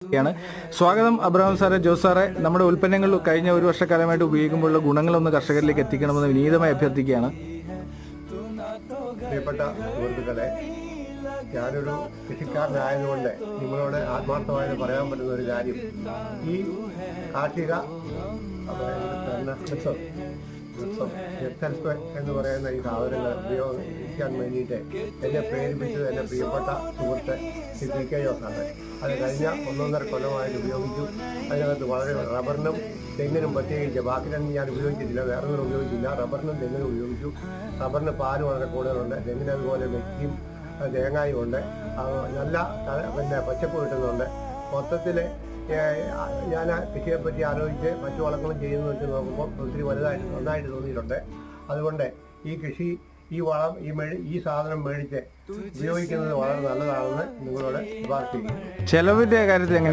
യാണ് സ്വാഗതം അബ്രഹാം സാറെ ജോസ് സാറെ. നമ്മുടെ ഉൽപ്പന്നങ്ങൾ കഴിഞ്ഞ ഒരു വർഷക്കാലമായിട്ട് ഉപയോഗിക്കുമ്പോഴുള്ള ഗുണങ്ങളൊന്ന് കർഷകരിലേക്ക് എത്തിക്കണമെന്ന് വിനീതമായി അഭ്യർത്ഥിക്കുകയാണ്. പ്രിയപ്പെട്ട സുഹൃത്തുക്കളെ ഞാനൊരു കൃഷിക്കാരനായതുകൊണ്ട് നിങ്ങളോട് ആത്മാർത്ഥമായി പറയാൻ പറ്റുന്ന ഒരു കാര്യം. ഈ കാർഷിക നൃത്തം എന്ന് പറയുന്ന ഈ സാധനങ്ങൾ ഉപയോഗിക്കാൻ വേണ്ടിയിട്ട് എന്നെ പ്രേരിപ്പിച്ചത് എന്റെ പ്രിയപ്പെട്ട സുഹൃത്ത് ജോസാണ്. അത് കഴിഞ്ഞ ഒന്നൊന്നര കൊല്ലമായിട്ട് ഉപയോഗിച്ചു. അതിനകത്ത് വളരെ റബ്ബറിനും തെങ്ങിനും പ്രത്യേകിച്ച് ബാക്കി ഞാൻ ഉപയോഗിച്ചിട്ടില്ല. വേറെ ഒന്നും ഉപയോഗിച്ചില്ല. റബ്ബറിനും തെങ്ങിനും ഉപയോഗിച്ചു. റബ്ബറിന് പാൽ വളരെ കൂടുതലുണ്ട്. തെങ്ങിന് അതുപോലെ വെറ്റിയും തേങ്ങായും ഉണ്ട്. നല്ല പിന്നെ പച്ചപ്പ് കിട്ടുന്നുണ്ട്. മൊത്തത്തിൽ ഞാൻ കൃഷിയെ പറ്റി ആലോചിച്ച് മറ്റു വളങ്ങളും ചെയ്യുന്നത് വെച്ച് നോക്കുമ്പോൾ ഒത്തിരി വലുതായിട്ട് നന്നായിട്ട് തോന്നിയിട്ടുണ്ട്. അതുകൊണ്ട് ഈ കൃഷി ഈ വളം ഈ ഈ സാധനം മേടിച്ച് ഉപയോഗിക്കുന്നത് വളരെ നല്ലതാണെന്ന് നിങ്ങളോട് ശുപാർശ ചെലവിന്റെ കാര്യത്തിൽ